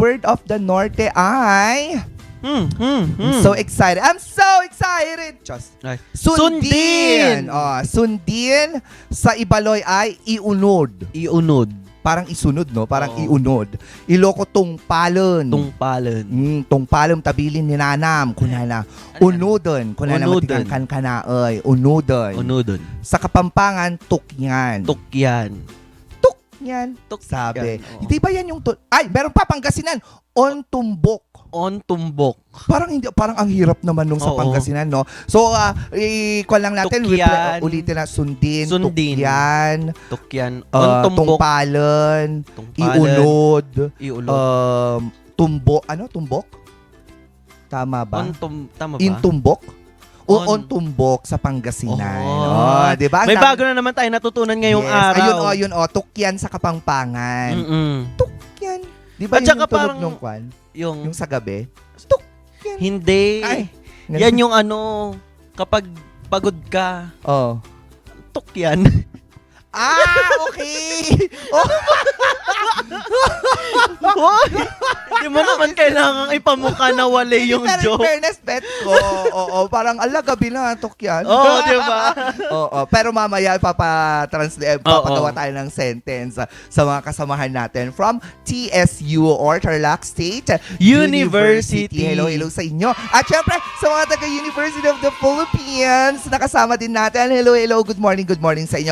Word of the Norte ay... Hmm, hmm, hmm. So excited. I'm so excited! Just Ay. Sundin! Oh, sundin sa Ibaloy ay iunod. Iunod. Parang isunod, no? Parang Oo. iunod. Iloko tungpalon. Tungpalan. Mm, tungpalon tabilin ni nanam. Kunana. Unudon. Kunana Unudon. matigang kan kanaoy. Unudon. Unodon. Sa Kapampangan, tukyan. Tukyan. Tuk Sabi. yan, oo. Di ba yan yung... Tu- Ay, meron pa Pangasinan. On tumbok. On tumbok. Parang hindi parang ang hirap naman nung sa Oo. Pangasinan, no? So, uh, i-call lang natin, Tukyan. reply- ulitin na sundin, Sundin. tukyan, Tukyan. On uh, tumbok. tungpalan, Tungpalan. iunod, Iulod. um, tumbo, ano, tumbok? Tama ba? on tum... Tama ba? Intumbok? On- on tumbok sa Pangasinan. Oh. Oh, 'di ba? May bago na naman tayo natutunan ngayong yes. araw. Ayun, oh, yun, oh, tukyan sa Kapampangan. Mm-mm. Tukyan. 'Di ba At yun yung parang- nung kwan? Yung, Yung sa gabi? hindi. Ay. Yan yung ano, kapag pagod ka, Oh. tukyan. Ah, okay. oh, mo naman kailangan ipamukha na wali yung Pero in joke. fairness, bet ko. Oo, parang ala gabi na tok yan. Oo, di ba? Oo, pero mamaya ipapa-translate, Oo. papagawa tayo ng sentence sa, sa mga kasamahan natin from TSU or Tarlac State University. Hello, hello sa inyo. At syempre, sa mga taga-University of the Philippines, nakasama din natin. Hello, hello, good morning, good morning sa inyo.